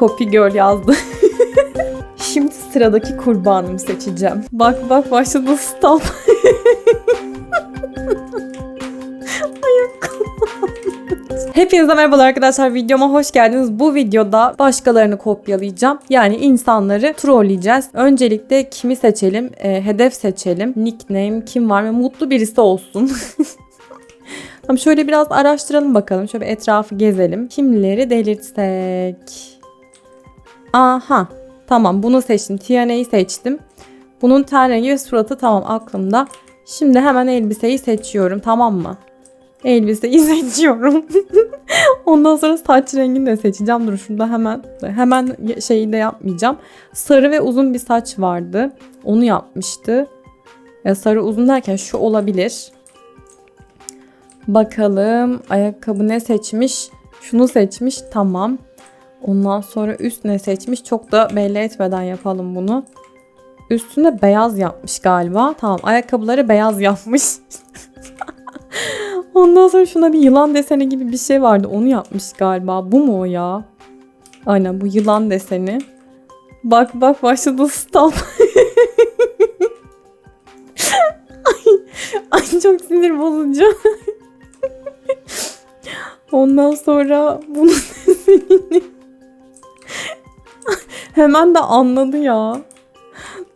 Copy girl yazdı. Şimdi sıradaki kurbanımı seçeceğim. Bak bak başladı stop. Hepinize merhabalar arkadaşlar videoma hoş geldiniz. Bu videoda başkalarını kopyalayacağım. Yani insanları trolleyeceğiz. Öncelikle kimi seçelim? E, hedef seçelim. Nickname kim var ve mutlu birisi olsun. Tamam şöyle biraz araştıralım bakalım. Şöyle etrafı gezelim. Kimleri delirtsek? Aha. Tamam bunu seçtim. TNA'yı seçtim. Bunun ten rengi ve suratı tamam aklımda. Şimdi hemen elbiseyi seçiyorum tamam mı? Elbiseyi seçiyorum. Ondan sonra saç rengini de seçeceğim. Dur şurada hemen hemen şeyi de yapmayacağım. Sarı ve uzun bir saç vardı. Onu yapmıştı. Ya sarı uzun derken şu olabilir. Bakalım ayakkabı ne seçmiş? Şunu seçmiş. Tamam. Ondan sonra üst ne seçmiş? Çok da belli etmeden yapalım bunu. Üstünde beyaz yapmış galiba. Tamam ayakkabıları beyaz yapmış. Ondan sonra şuna bir yılan deseni gibi bir şey vardı. Onu yapmış galiba. Bu mu o ya? Aynen bu yılan deseni. Bak bak başladı stop. ay, ay çok sinir bozucu. Ondan sonra bunu hemen de anladı ya.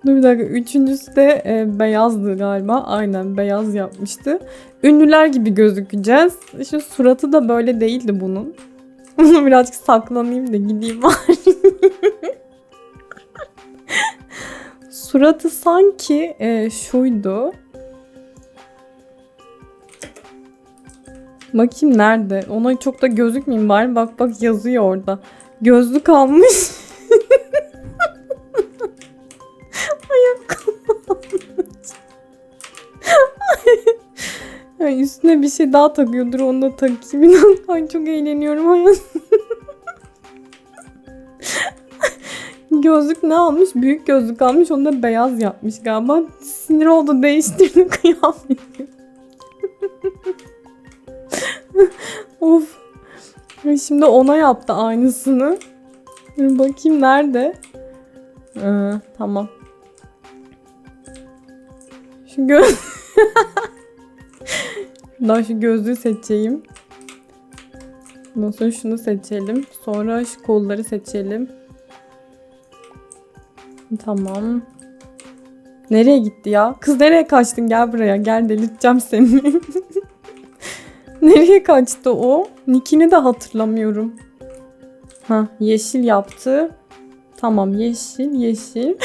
Dur bir dakika. Üçüncüsü de e, beyazdı galiba. Aynen beyaz yapmıştı. Ünlüler gibi gözükeceğiz. Şu suratı da böyle değildi bunun. Bunu birazcık saklanayım da gideyim bari. Suratı sanki e, şuydu. Bakayım nerede? Ona çok da gözükmeyeyim bari. Bak bak yazıyor orada. Gözlük almış. Ay, üstüne bir şey daha takıyordur onu da takayım. İnan ay çok eğleniyorum hayat. gözlük ne almış? Büyük gözlük almış. Onu da beyaz yapmış galiba. Sinir oldu değiştirdi kıyafeti. of. Şimdi ona yaptı aynısını. Bakayım nerede? Ee, tamam. Şu göz... Daha şu gözlüğü seçeyim. Ondan sonra şunu seçelim. Sonra şu kolları seçelim. Tamam. Nereye gitti ya? Kız nereye kaçtın? Gel buraya. Gel delirteceğim seni. nereye kaçtı o? Nickini de hatırlamıyorum. Ha, yeşil yaptı. Tamam, yeşil, yeşil.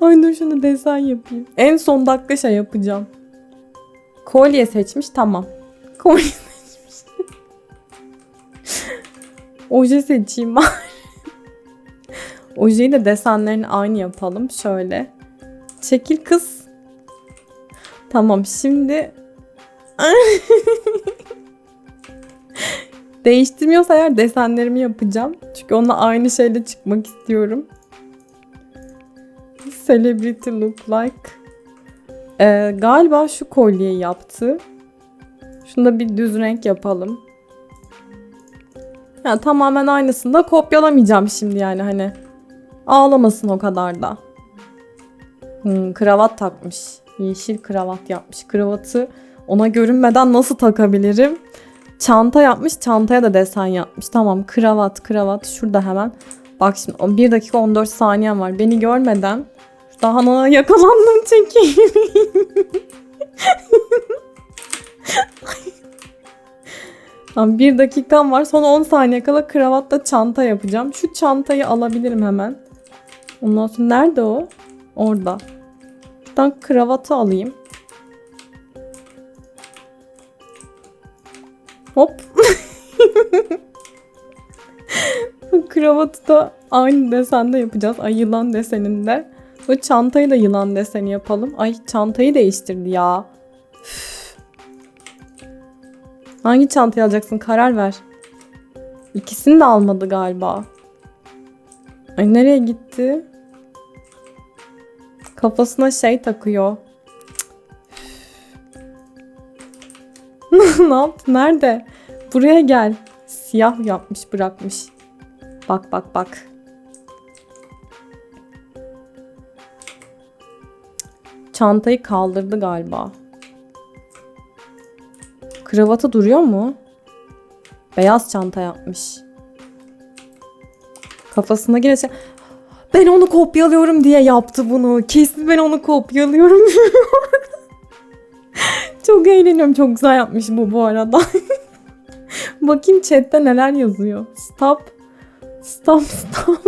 Ay dur şunu desen yapayım. En son dakika şey yapacağım. Kolye seçmiş tamam. Kolye seçmiş. Oje seçeyim bari. Ojeyi de desenlerini aynı yapalım. Şöyle. Çekil kız. Tamam şimdi. Değiştirmiyorsa eğer desenlerimi yapacağım. Çünkü onunla aynı şeyle çıkmak istiyorum. Celebrity look like. Ee, galiba şu kolyeyi yaptı. Şunda bir düz renk yapalım. Yani tamamen aynısını da kopyalamayacağım şimdi yani hani. Ağlamasın o kadar da. Hmm, kravat takmış. Yeşil kravat yapmış. Kravatı ona görünmeden nasıl takabilirim? Çanta yapmış. Çantaya da desen yapmış. Tamam kravat kravat. Şurada hemen. Bak şimdi 1 dakika 14 saniyem var. Beni görmeden daha yakalandım çekeyim. Tamam bir dakikam var. Son 10 saniye kala kravatla çanta yapacağım. Şu çantayı alabilirim hemen. Ondan sonra nerede o? Orada. Şuradan kravatı alayım. Hop. kravatı da aynı desende yapacağız. Ay yılan deseninde. Bu çantayı da yılan deseni yapalım. Ay çantayı değiştirdi ya. Üf. Hangi çantayı alacaksın? Karar ver. İkisini de almadı galiba. Ay nereye gitti? Kafasına şey takıyor. ne yaptı? Nerede? Buraya gel. Siyah yapmış bırakmış. Bak bak bak. Çantayı kaldırdı galiba. Kravatı duruyor mu? Beyaz çanta yapmış. Kafasına şey... Ben onu kopyalıyorum diye yaptı bunu. Kesin ben onu kopyalıyorum. çok eğleniyorum. Çok güzel yapmış bu bu arada. Bakayım chatte neler yazıyor. Stop. Stop stop.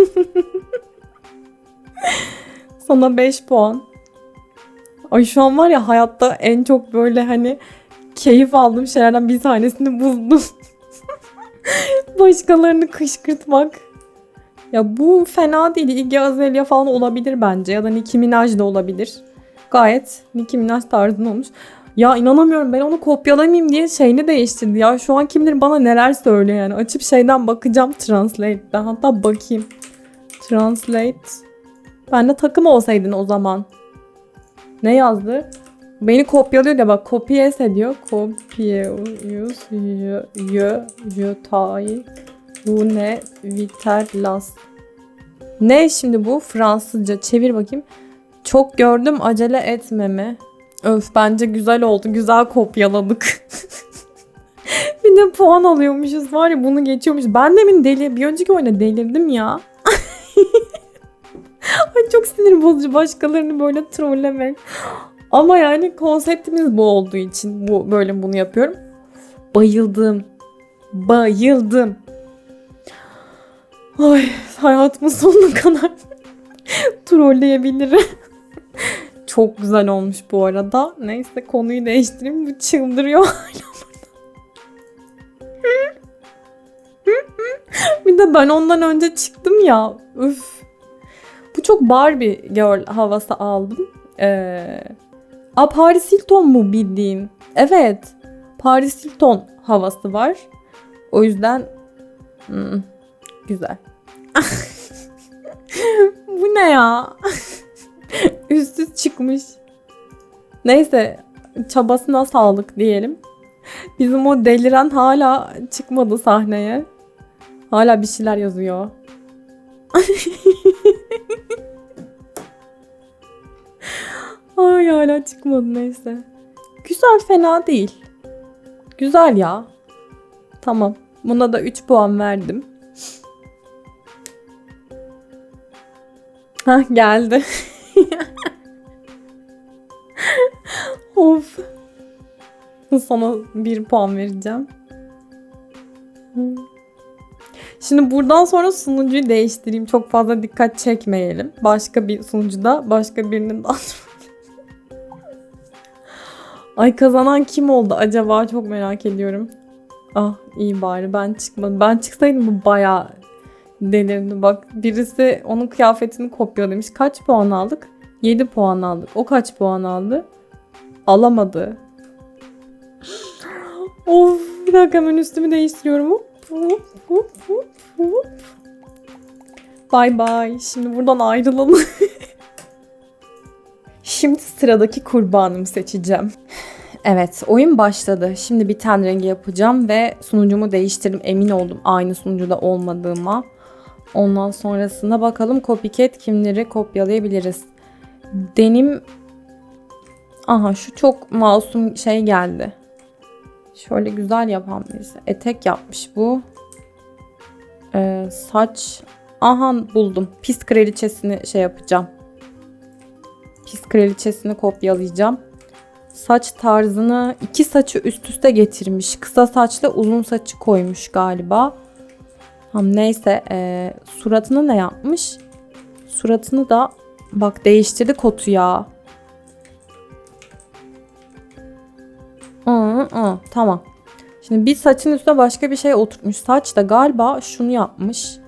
Sana 5 puan. Ay şu an var ya hayatta en çok böyle hani keyif aldığım şeylerden bir tanesini buldum. Başkalarını kışkırtmak. Ya bu fena değil. Iggy Azalea falan olabilir bence. Ya da Nicki Minaj da olabilir. Gayet Nicki Minaj tarzında olmuş. Ya inanamıyorum ben onu kopyalamayayım diye şeyini değiştirdi ya. Şu an kim bilir bana neler söylüyor yani. Açıp şeyden bakacağım Translate'den. Hatta bakayım. Translate. Ben de takım olsaydın o zaman. Ne yazdı? Beni kopyalıyor da bak kopyes ediyor. Kopyus y y yutay bu ne viter las. Ne şimdi bu Fransızca çevir bakayım. Çok gördüm acele etmeme. Öf bence güzel oldu. Güzel kopyaladık. bir de puan alıyormuşuz var ya bunu geçiyormuş. Ben de mi deli bir önceki oyuna delirdim ya. Çok sinir bozucu başkalarını böyle trollemek. Ama yani konseptimiz bu olduğu için bu böyle bunu yapıyorum. Bayıldım. Bayıldım. Ay hayatımın sonuna kadar trolleyebilirim. Çok güzel olmuş bu arada. Neyse konuyu değiştireyim. Bu çıldırıyor hala Bir de ben ondan önce çıktım ya. Üf. Bu çok Barbie girl havası aldım. Ee, a Paris Hilton mu bildiğin? Evet. Paris Hilton havası var. O yüzden hmm, güzel. Bu ne ya? Üstsüz çıkmış. Neyse çabasına sağlık diyelim. Bizim o deliren hala çıkmadı sahneye. Hala bir şeyler yazıyor. Ay hala çıkmadı neyse. Güzel fena değil. Güzel ya. Tamam. Buna da 3 puan verdim. Hah geldi. of. Sana bir puan vereceğim. Şimdi buradan sonra sunucuyu değiştireyim. Çok fazla dikkat çekmeyelim. Başka bir sunucuda başka birinin daha Ay kazanan kim oldu acaba çok merak ediyorum. Ah iyi bari ben çıkmadım. Ben çıksaydım bu bayağı delirdi. Bak birisi onun kıyafetini kopyalamış. Kaç puan aldık? 7 puan aldık. O kaç puan aldı? Alamadı. of bir dakika hemen üstümü değiştiriyorum. Bye bye. Şimdi buradan ayrılalım. Şimdi sıradaki kurbanımı seçeceğim. Evet oyun başladı. Şimdi bir ten rengi yapacağım ve sunucumu değiştirdim. Emin oldum aynı sunucuda olmadığıma. Ondan sonrasında bakalım copycat kimleri kopyalayabiliriz. Denim Aha şu çok masum şey geldi. Şöyle güzel yapan birisi. Etek yapmış bu. Ee, saç. Aha buldum. Pis kraliçesini şey yapacağım. Pis kraliçesini kopyalayacağım. Saç tarzını iki saçı üst üste getirmiş. Kısa saçlı uzun saçı koymuş galiba. Ham neyse e, suratını ne yapmış? Suratını da bak değiştirdi kotu ya. Aa, tamam. Şimdi bir saçın üstüne başka bir şey oturtmuş. Saç da galiba şunu yapmış.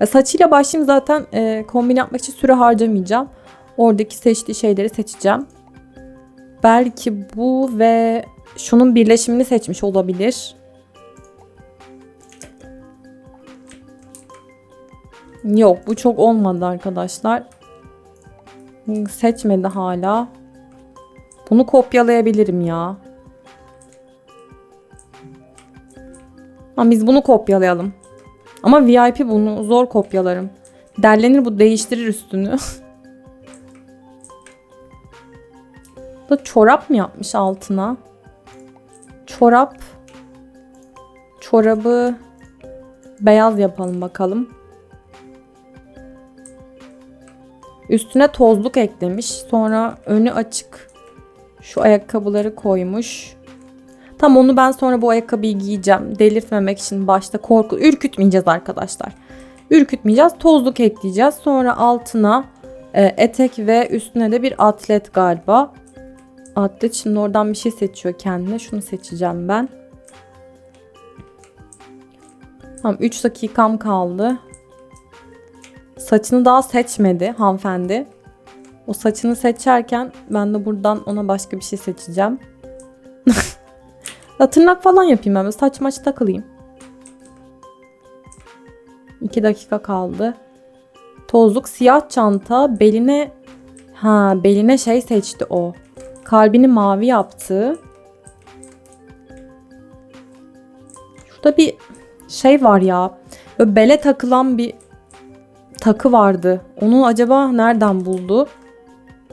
E, saçıyla başlayayım zaten e, kombin yapmak için süre harcamayacağım. Oradaki seçtiği şeyleri seçeceğim. Belki bu ve şunun birleşimini seçmiş olabilir. Yok bu çok olmadı arkadaşlar. Seçmedi hala. Bunu kopyalayabilirim ya. Ama biz bunu kopyalayalım. Ama VIP bunu zor kopyalarım. Derlenir bu değiştirir üstünü. da çorap mı yapmış altına? Çorap. Çorabı beyaz yapalım bakalım. Üstüne tozluk eklemiş. Sonra önü açık şu ayakkabıları koymuş. Tam onu ben sonra bu ayakkabıyı giyeceğim. Delirtmemek için başta korku ürkütmeyeceğiz arkadaşlar. Ürkütmeyeceğiz. Tozluk ekleyeceğiz. Sonra altına e, etek ve üstüne de bir atlet galiba. Atlet şimdi oradan bir şey seçiyor kendine. Şunu seçeceğim ben. Tamam 3 dakikam kaldı. Saçını daha seçmedi hanımefendi. O saçını seçerken ben de buradan ona başka bir şey seçeceğim. da tırnak falan yapayım ben. Saç maç takılayım. 2 dakika kaldı. Tozluk siyah çanta beline ha beline şey seçti o. Kalbini mavi yaptı. Şurada bir şey var ya. Böyle bele takılan bir takı vardı. Onu acaba nereden buldu?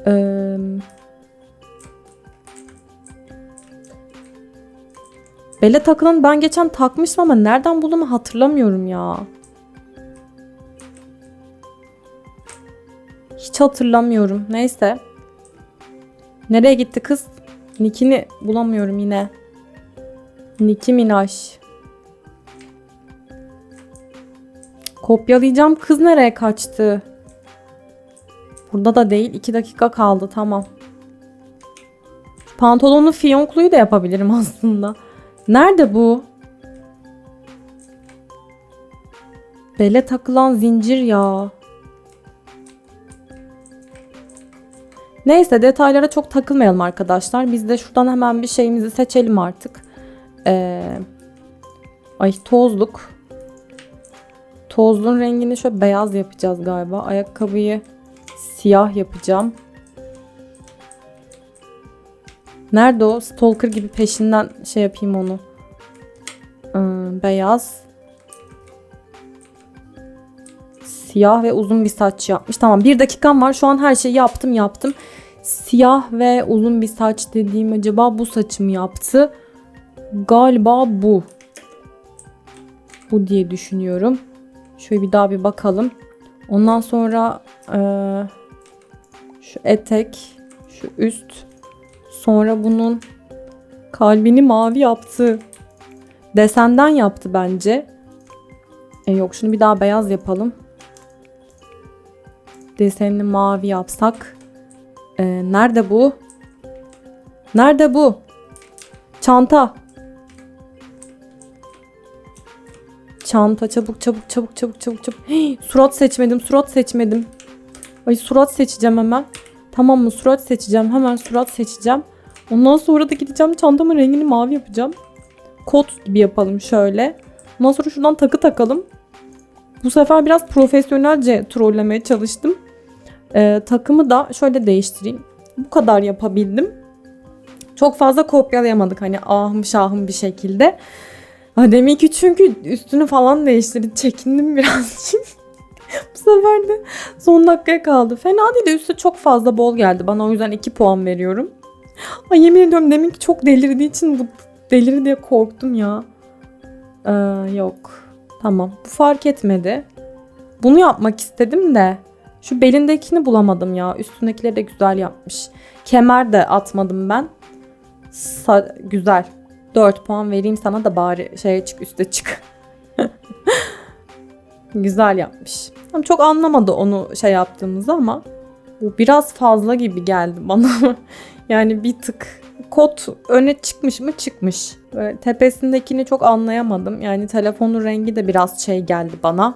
Ee, bele takılan ben geçen takmıştım ama nereden bulduğumu hatırlamıyorum ya. Hiç hatırlamıyorum. Neyse. Nereye gitti kız? Nick'ini bulamıyorum yine. Nicki Minaj. Kopyalayacağım. Kız nereye kaçtı? Burada da değil. 2 dakika kaldı. Tamam. Pantolonlu fiyonkluyu da yapabilirim aslında. Nerede bu? Bele takılan zincir ya. Neyse detaylara çok takılmayalım arkadaşlar. Biz de şuradan hemen bir şeyimizi seçelim artık. Ee, ay tozluk. Tozluğun rengini şöyle beyaz yapacağız galiba. Ayakkabıyı siyah yapacağım. Nerede o? Stalker gibi peşinden şey yapayım onu. Hmm, beyaz. Siyah ve uzun bir saç yapmış. Tamam bir dakikam var. Şu an her şeyi yaptım yaptım. Siyah ve uzun bir saç dediğim acaba bu saçımı yaptı. Galiba bu. Bu diye düşünüyorum. Şöyle bir daha bir bakalım. Ondan sonra e, şu etek, şu üst. Sonra bunun kalbini mavi yaptı. Desenden yaptı bence. E yok şunu bir daha beyaz yapalım. Desenini mavi yapsak. E, nerede bu? Nerede bu? Çanta. Çanta çabuk çabuk çabuk çabuk çabuk çabuk. Hey, surat seçmedim surat seçmedim. Ay surat seçeceğim hemen. Tamam mı surat seçeceğim hemen surat seçeceğim. Ondan sonra da gideceğim çantamın rengini mavi yapacağım. Kot gibi yapalım şöyle. Ondan sonra şuradan takı takalım. Bu sefer biraz profesyonelce trollemeye çalıştım. Ee, takımı da şöyle değiştireyim. Bu kadar yapabildim. Çok fazla kopyalayamadık hani ahım şahım bir şekilde. Ha, demin ki çünkü üstünü falan değiştirdi. Çekindim birazcık. Bu sefer de son dakikaya kaldı. Fena değil de üstü çok fazla bol geldi. Bana o yüzden 2 puan veriyorum. Ay yemin ediyorum demin ki çok delirdiği için bu delir diye korktum ya. Ee, yok. Tamam. Bu fark etmedi. Bunu yapmak istedim de şu belindekini bulamadım ya. Üstündekileri de güzel yapmış. Kemer de atmadım ben. Sa- güzel. 4 puan vereyim sana da bari şeye çık üste çık. Güzel yapmış. Çok anlamadı onu şey yaptığımızı ama bu biraz fazla gibi geldi bana. yani bir tık kot öne çıkmış mı çıkmış. Böyle tepesindekini çok anlayamadım. Yani telefonun rengi de biraz şey geldi bana.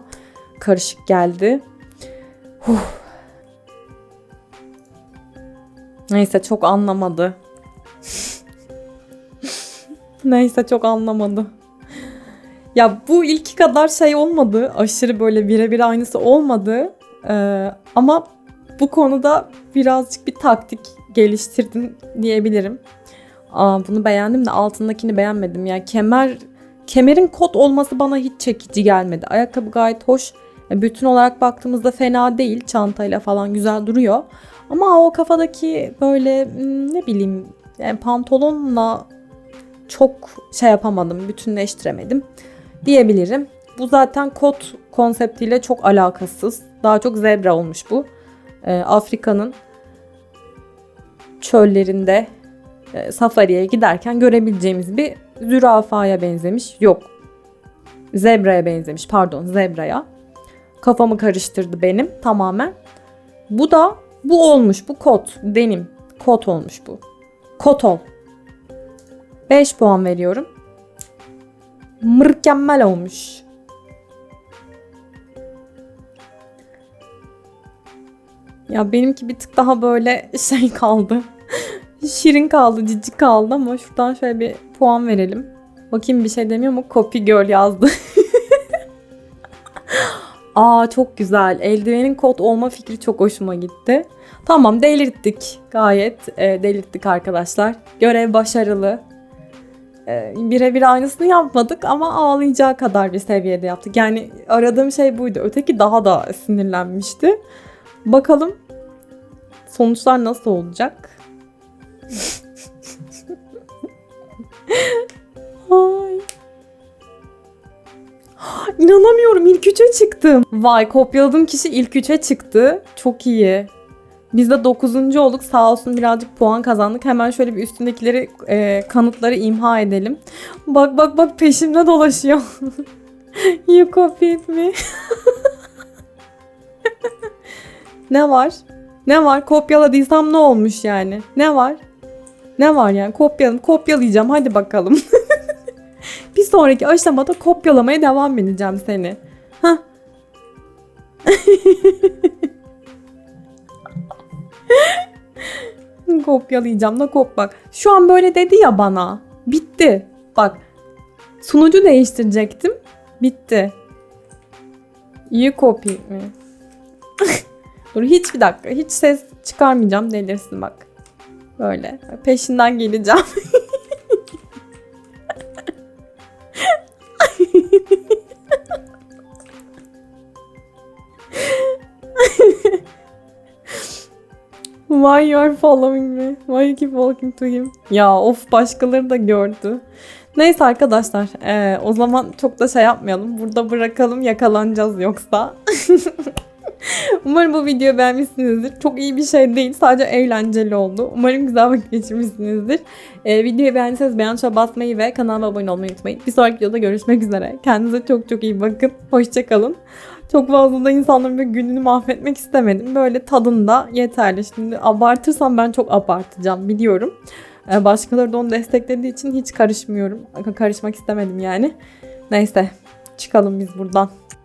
Karışık geldi. Huh. Neyse çok anlamadı. Neyse çok anlamadı. Ya bu ilki kadar şey olmadı. Aşırı böyle birebir aynısı olmadı. Ee, ama bu konuda birazcık bir taktik geliştirdim diyebilirim. Aa, bunu beğendim de altındakini beğenmedim. Ya kemer kemerin kot olması bana hiç çekici gelmedi. Ayakkabı gayet hoş. Bütün olarak baktığımızda fena değil. Çantayla falan güzel duruyor. Ama o kafadaki böyle hmm, ne bileyim yani pantolonla çok şey yapamadım, bütünleştiremedim diyebilirim. Bu zaten kot konseptiyle çok alakasız. Daha çok zebra olmuş bu. Ee, Afrika'nın çöllerinde e, safariye giderken görebileceğimiz bir zürafaya benzemiş. Yok. Zebraya benzemiş. Pardon, zebraya. Kafamı karıştırdı benim tamamen. Bu da bu olmuş. Bu kot. Denim. Kot olmuş bu. Kot ol. 5 puan veriyorum. Mükemmel olmuş. Ya benimki bir tık daha böyle şey kaldı. Şirin kaldı, cici kaldı ama şuradan şöyle bir puan verelim. Bakayım bir şey demiyor mu? Copy girl yazdı. Aa çok güzel. Eldivenin kot olma fikri çok hoşuma gitti. Tamam delirttik. Gayet e, delirttik arkadaşlar. Görev başarılı. E, birebir aynısını yapmadık ama ağlayacağı kadar bir seviyede yaptık. Yani aradığım şey buydu. Öteki daha da sinirlenmişti. Bakalım sonuçlar nasıl olacak? Ay. İnanamıyorum ilk üçe çıktım. Vay kopyaladığım kişi ilk üçe çıktı. Çok iyi. Biz de dokuzuncu olduk. Sağ olsun birazcık puan kazandık. Hemen şöyle bir üstündekileri e, kanıtları imha edelim. Bak bak bak peşimde dolaşıyor. you copied me. Ne var? Ne var? Kopyaladıysam ne olmuş yani? Ne var? Ne var yani? Kopyaladım. Kopyalayacağım. Hadi bakalım. bir sonraki aşamada kopyalamaya devam edeceğim seni. Hah. Kopyalayacağım da kop bak. Şu an böyle dedi ya bana. Bitti. Bak. Sunucu değiştirecektim. Bitti. You copy mi? Dur hiç bir dakika. Hiç ses çıkarmayacağım. Delirsin bak. Böyle. Peşinden geleceğim. Why you are following me? Why you keep walking to him? Ya of başkaları da gördü. Neyse arkadaşlar eee, o zaman çok da şey yapmayalım. Burada bırakalım yakalanacağız yoksa. Umarım bu videoyu beğenmişsinizdir. Çok iyi bir şey değil. Sadece eğlenceli oldu. Umarım güzel vakit geçirmişsinizdir. Ee, videoyu beğendiyseniz beğen tuşuna basmayı ve kanalıma abone olmayı unutmayın. Bir sonraki videoda görüşmek üzere. Kendinize çok çok iyi bakın. Hoşçakalın. Çok fazla da insanların böyle gününü mahvetmek istemedim. Böyle tadında yeterli. Şimdi abartırsam ben çok abartacağım biliyorum. Ee, başkaları da onu desteklediği için hiç karışmıyorum. Karışmak istemedim yani. Neyse çıkalım biz buradan.